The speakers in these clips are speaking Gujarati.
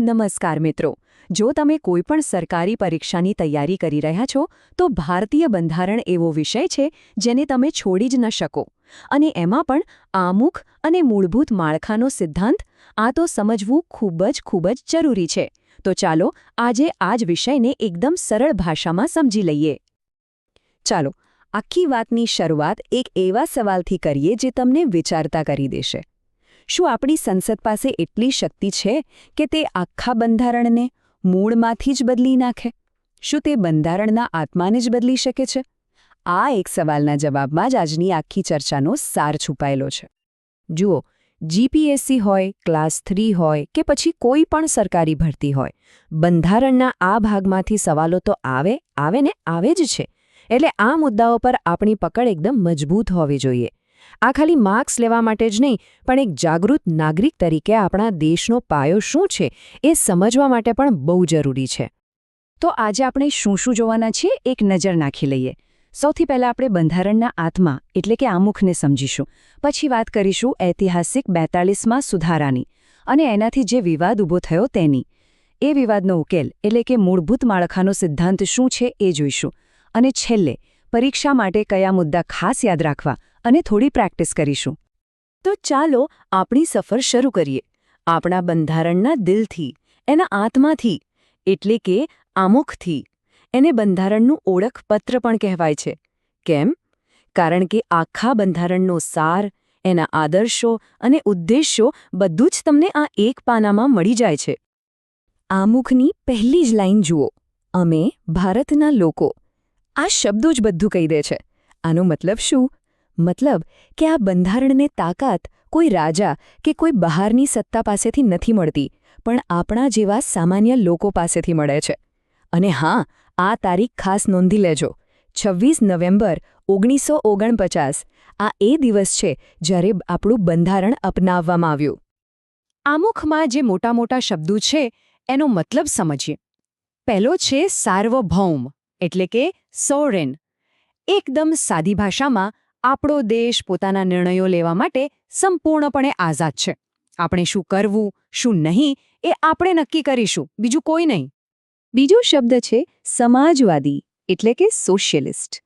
નમસ્કાર મિત્રો. જો તમે કોઈ પણ સરકારી પરીક્ષાની તૈયારી કરી રહ્યા છો, તો ભારતીય બંધારણ એવો વિષય છે જેને તમે છોડી જ ન શકો. અને એમાં પણ આમુખ અને મૂળભૂત માળખાનો સિદ્ધાંત, આ તો સમજવું ખૂબ જ ખૂબ જ જરૂરી છે. તો ચાલો, આજે આ જ વિષયને એકદમ સરળ ભાષામાં સમજી લઈએ. ચાલો, આખી વાતની શરૂઆત એક એવા સવાલથી કરીએ જે તમને વિચારતા કરી દેશે. શું આપણી સંસદ પાસે એટલી શક્તિ છે કે તે આખા બંધારણને મૂળમાંથી જ બદલી નાખે? શું તે બંધારણના આત્માને જ બદલી શકે છે? આ એક સવાલના જવાબમાં જ આજની આખી ચર્ચાનો સાર છુપાયેલો છે. જુઓ જીપીએસસી હોય ક્લાસ થ્રી હોય કે પછી કોઈ પણ સરકારી ભરતી હોય, બંધારણના આ ભાગમાંથી સવાલો તો આવે આવે ને આવે જ છે. એટલે આ મુદ્દાઓ પર આપણી પકડ એકદમ મજબૂત હોવી જોઈએ. આ ખાલી માર્ક્સ લેવા માટે જ નહીં, પણ એક જાગૃત નાગરિક તરીકે આપણા દેશનો પાયો શું છે એ સમજવા માટે પણ બહુ જરૂરી છે. તો આજે આપણે શું શું જોવાના છીએ એક નજર નાખી લઈએ. સૌથી પહેલાં આપણે બંધારણના આત્મા, એટલે કે આમુખને સમજીશું. પછી વાત કરીશું ઐતિહાસિક બેતાળીસમાં સુધારાની અને એનાથી જે વિવાદ ઊભો થયો તેની. એ વિવાદનો ઉકેલ, એટલે કે મૂળભૂત માળખાનો સિદ્ધાંત શું છે એ જોઈશું. અને છેલ્લે, પરીક્ષા માટે કયા મુદ્દા ખાસ યાદ રાખવા અને થોડી પ્રેક્ટિસ કરીશું. તો ચાલો આપણી સફર શરૂ કરીએ. આપણા બંધારણના દિલથી, એના આત્માથી, એટલે કે આમુખથી. એને બંધારણનું ઓળખપત્ર પણ કહેવાય છે. કેમ? કારણ કે આખા બંધારણનો સાર, એના આદર્શો અને ઉદ્દેશ્યો બધું જ તમને આ એક પાનામાં મળી જાય છે. આમુખની પહેલી જ લાઈન જુઓ. અમે ભારતના લોકો. આ શબ્દો જ બધું કહી દે છે. આનો મતલબ શું? મતલબ કે આ બંધારણને તાકાત કોઈ રાજા કે કોઈ બહારની સત્તા પાસેથી નથી મળતી, પણ આપણા જેવા સામાન્ય લોકો પાસેથી મળે છે. અને હા, આ તારીખ ખાસ નોંધી લેજો. છવ્વીસ નવેમ્બર ઓગણીસો ઓગણપચાસ, આ એ દિવસ છે જ્યારે આપણું બંધારણ અપનાવવામાં આવ્યું. આમુખમાં જે મોટા મોટા શબ્દો છે, એનો મતલબ સમજીએ. પહેલો છે સાર્વભૌમ, એટલે કે સોરેન. એકદમ સાદી ભાષામાં આપણો દેશ પોતાના નિર્ણયો લેવા માટે સંપૂર્ણપણે આઝાદ છે. આપણે શું કરવું, શું નહીં, એ આપણે નક્કી કરીશું. બીજું કોઈ નહીં. બીજો શબ્દ છે સમાજવાદી, એટલે કે સોશિયલિસ્ટ.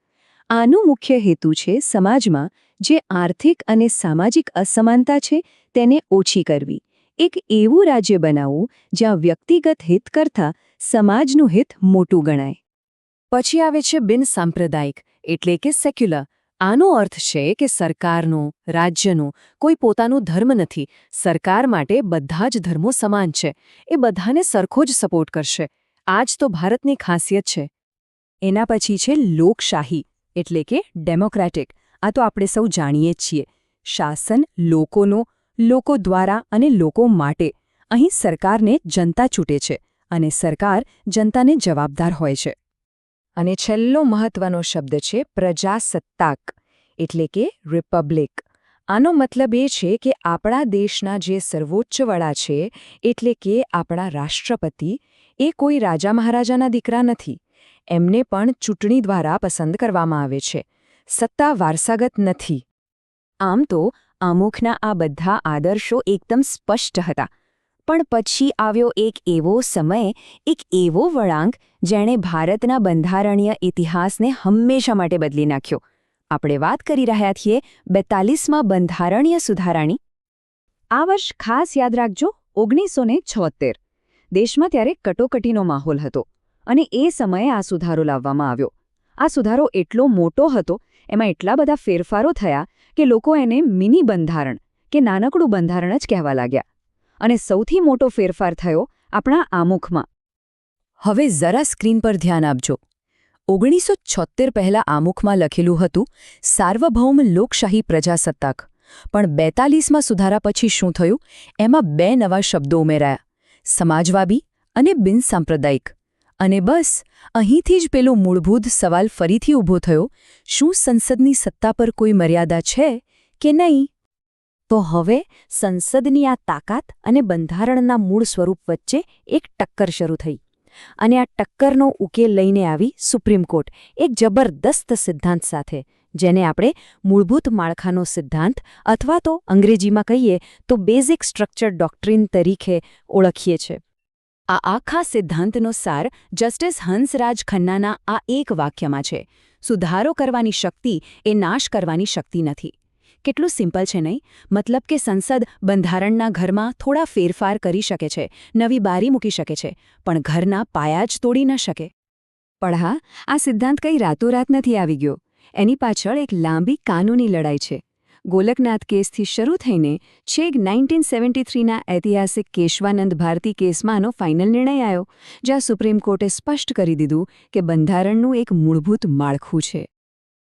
આનું મુખ્ય હેતુ છે સમાજમાં જે આર્થિક અને સામાજિક અસમાનતા છે તેને ઓછી કરવી. એક એવું રાજ્ય બનાવવું જ્યાં વ્યક્તિગત હિત કરતાં સમાજનું હિત મોટું ગણાય. પછી આવે છે બિનસાંપ્રદાયિક, એટલે કે સેક્યુલર આનો અર્થ છે કે સરકારનો, રાજ્યનો કોઈ પોતાનું ધર્મ નથી. સરકાર માટે બધા જ ધર્મો સમાન છે. એ બધાને સરખો જ સપોર્ટ કરશે. આ જ તો ભારતની ખાસિયત છે. એના પછી છે લોકશાહી, એટલે કે ડેમોક્રેટિક આ તો આપણે સૌ જાણીએ છીએ. શાસન લોકોનો, લોકો દ્વારા અને લોકો માટે. અહીં સરકારને જનતા ચૂંટે છે અને સરકાર જનતાને જવાબદાર હોય છે. અને છેલ્લો મહત્વનો શબ્દ છે પ્રજાસત્તાક, એટલે કે રિપબ્લિક. આનો મતલબ એ છે કે આપણા દેશના જે સર્વોચ્ચ વડા છે, એટલે કે આપણા રાષ્ટ્રપતિ, એ કોઈ રાજા મહારાજાના દીકરા નથી. એમને પણ ચૂંટણી દ્વારા પસંદ કરવામાં આવે છે. સત્તા વારસાગત નથી. આમ તો, આમુખના આ બધા આદર્શો એકદમ સ્પષ્ટ હતા. પણ પછી આવ્યો એક એવો સમય, એક એવો વળાંક, જેણે ભારતના બંધારણીય ઇતિહાસને હંમેશા માટે બદલી નાખ્યો. આપણે વાત કરી રહ્યા છીએ બેતાલીસમાં બંધારણીય સુધારાણી આ વર્ષ ખાસ યાદ રાખજો, ઓગણીસો ને છોતેર દેશમાં ત્યારે કટોકટીનો માહોલ હતો અને એ સમયે આ સુધારો લાવવામાં આવ્યો. આ સુધારો એટલો મોટો હતો, એમાં એટલા બધા ફેરફારો થયા કે લોકો એને મિની બંધારણ કે નાનકડું બંધારણ જ કહેવા લાગ્યા. અને સૌથી મોટો ફેરફાર થયો આપણા આમુખમાં. હવે જરા સ્ક્રીન પર ધ્યાન આપજો. ઓગણીસો છોત્તેર પહેલાં આમુખમાં લખેલું હતું, સાર્વભૌમ લોકશાહી પ્રજાસત્તાક. પણ બેતાલીસમાં સુધારા પછી શું થયું? એમાં બે નવા શબ્દો ઉમેરાયા. સમાજવાદી અને બિનસાંપ્રદાયિક અને બસ, અહીંથી જ પેલો મૂળભૂત સવાલ ફરીથી ઊભો થયો, શું સંસદની સત્તા પર કોઈ મર્યાદા છે કે નહીં? તો હવે સંસદની આ તાકાત અને બંધારણના મૂળ સ્વરૂપ વચ્ચે એક ટક્કર શરૂ થઈ. અને આ ટક્કરનો ઉકેલ લઈને આવી સુપ્રીમ કોર્ટ, એક જબરદસ્ત સિદ્ધાંત સાથે, જેને આપણે મૂળભૂત માળખાનો સિદ્ધાંત અથવા તો અંગ્રેજીમાં કહીએ તો બેઝિક સ્ટ્રક્ચર ડોક્ટ્રીન તરીકે ઓળખીએ છીએ આ આખા સિદ્ધાંતનો સાર જસ્ટિસ હંસરાજ ખન્નાના આ એક વાક્યમાં છે, સુધારો કરવાની શક્તિ એ નાશ કરવાની શક્તિ નથી. કેટલું સિમ્પલ છે નહીં? મતલબ કે સંસદ બંધારણના ઘરમાં થોડા ફેરફાર કરી શકે છે, નવી બારી મૂકી શકે છે, પણ ઘરના પાયા જ તોડી ન શકે. પણ હા, આ સિદ્ધાંત કંઈ રાતોરાત નથી આવી ગયો. એની પાછળ એક લાંબી કાનૂની લડાઈ છે. ગોલકનાથ કેસથી શરૂ થઈને છેક નાઇન્ટીન સેવન્ટી થ્રીના ઐતિહાસિક કેશવાનંદ ભારતી કેસમાંનો ફાઇનલ નિર્ણય આવ્યો જ્યાં સુપ્રીમ કોર્ટે સ્પષ્ટ કરી દીધું કે બંધારણનું એક મૂળભૂત માળખું છે.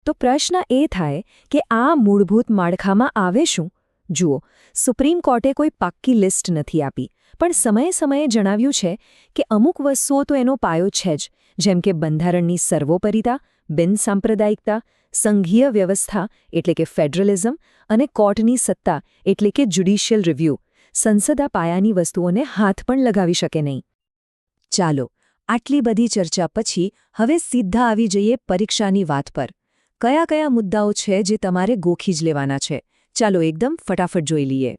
તો પ્રશ્ન એ થાય કે આ મૂળભૂત માળખામાં આવે શું? જુઓ, સુપ્રીમ કોર્ટે કોઈ પાક્કી લિસ્ટ નથી આપી, પણ સમયે સમયે જણાવ્યું છે કે અમુક વસ્તુઓ તો એનો પાયો છે જ, જેમ કે બંધારણની સર્વોપરિતા બિનસાંપ્રદાયિકતા સંઘીય વ્યવસ્થા એટલે કે ફેડરલિઝમ અને કોર્ટની સત્તા એટલે કે જ્યુડિશિયલ રિવ્યૂ, સંસદા પાયાની વસ્તુઓને હાથ પણ લગાવી શકે નહીં. ચાલો, આટલી બધી ચર્ચા પછી હવે સીધા આવી જઈએ પરીક્ષાની વાત પર. કયા કયા મુદ્દાઓ છે જે તમારે ગોખી જ લેવાના છે? ચાલો એકદમ ફટાફટ જોઈ લઈએ.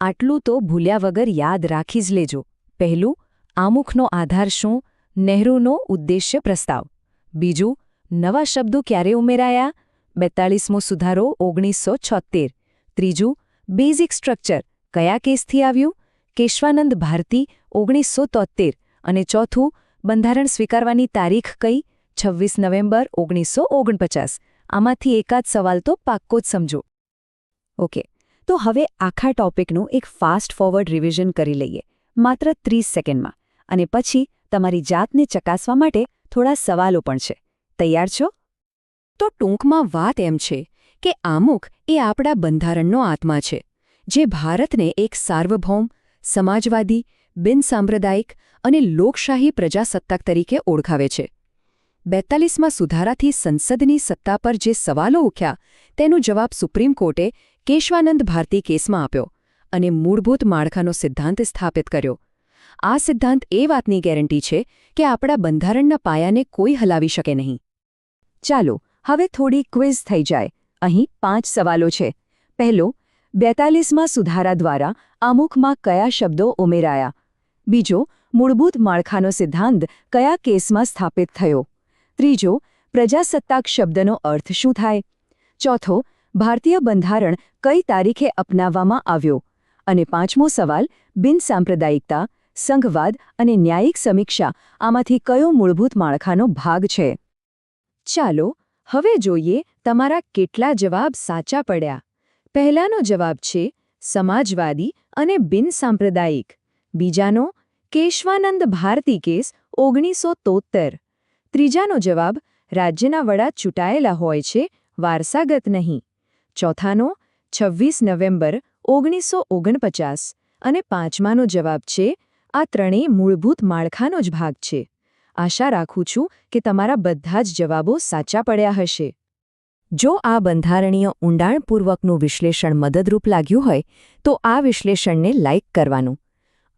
આટલું તો ભૂલ્યા વગર યાદ રાખી જ લેજો. પહેલું, આમુખનો આધાર શું? નહેરુનો ઉદ્દેશ્ય પ્રસ્તાવ. બીજું, નવા શબ્દો ક્યારે ઉમેરાયા? બેતાળીસમો સુધારો, ઓગણીસો છોતેર ત્રીજું, બેઝિક સ્ટ્રક્ચર કયા કેસથી આવ્યું? કેશવાનંદ ભારતી, ઓગણીસો તોતેર અને ચોથું, બંધારણ સ્વીકારવાની તારીખ કઈ? છવ્વીસ નવેમ્બર ઓગણીસો ઓગણપચાસ. આમાંથી એકાદ સવાલ તો પાક્કો જ સમજો. ઓકે, તો હવે આખા ટોપિકનું એક ફાસ્ટ ફોરવર્ડ રિવિઝન કરી લઈએ. માત્ર ત્રીસ સેકન્ડમાં. અને પછી તમારી જાતને ચકાસવા માટે થોડા સવાલો પણ છે. તૈયાર છો? તો ટૂંકમાં વાત એમ છે કે આમુખ એ આપણા બંધારણનો આત્મા છે, જે ભારતને એક સાર્વભૌમ, સમાજવાદી, બિનસાંપ્રદાયિક અને લોકશાહી પ્રજાસત્તાક તરીકે ઓળખાવે છે. બેતાલીસમાં સુધારાથી સંસદની સત્તા પર જે સવાલો ઉઠ્યા, તેનો જવાબ સુપ્રીમ કોર્ટે કેશવાનંદ ભારતી કેસમાં આપ્યો અને મૂળભૂત માળખાનો સિદ્ધાંત સ્થાપિત કર્યો. આ સિદ્ધાંત એ વાતની ગેરંટી છે કે આપણા બંધારણના પાયાને કોઈ હલાવી શકે નહીં. ચાલો, હવે થોડી ક્વિઝ થઈ જાય. અહીં પાંચ સવાલો છે. પહેલો, બેતાલીસમાં સુધારા દ્વારા આમુખમાં કયા શબ્દો ઉમેરાયા? બીજો, મૂળભૂત માળખાનો સિદ્ધાંત કયા કેસમાં સ્થાપિત થયો? ત્રીજો, પ્રજાસત્તાક શબ્દનો અર્થ શું થાય? ચોથો, ભારતીય બંધારણ કઈ તારીખે અપનાવવામાં આવ્યો? અને પાંચમો સવાલ બિનસાંપ્રદાયિકતા સંઘવાદ અને ન્યાયિક સમીક્ષા આમાંથી કયો મૂળભૂત માળખાનો ભાગ છે? ચાલો, હવે જોઈએ તમારા કેટલા જવાબ સાચા પડ્યા. પહેલાનો જવાબ છે, સમાજવાદી અને બિનસાંપ્રદાયિક બીજાનો, કેશવાનંદ ભારતી કેસ ઓગણીસો તોતેર ત્રીજાનો જવાબ, રાજ્યના વડા ચૂંટાયેલા હોય છે, વારસાગત નહીં. ચોથાનો, છવ્વીસ નવેમ્બર, ઓગણીસો ઓગણપચાસ. અને પાંચમાનો જવાબ છે, આ ત્રણેય મૂળભૂત માળખાનો જ ભાગ છે. આશા રાખું છું કે તમારા બધા જ જવાબો સાચા પડ્યા હશે. જો આ બંધારણીય ઊંડાણપૂર્વકનું વિશ્લેષણ મદદરૂપ લાગ્યું હોય, તો આ વિશ્લેષણને લાઇક કરવાનું.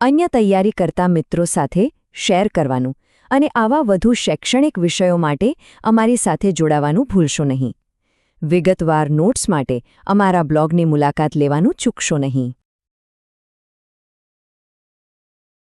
અન્ય તૈયારી કરતા મિત્રો સાથે શેર કરવાનું. અને આવા વધુ શૈક્ષણિક વિષયો માટે અમારી સાથે જોડાવાનું ભૂલશો નહીં. વિગતવાર નોટ્સ માટે અમારા બ્લોગની મુલાકાત લેવાનું ચૂકશો નહીં.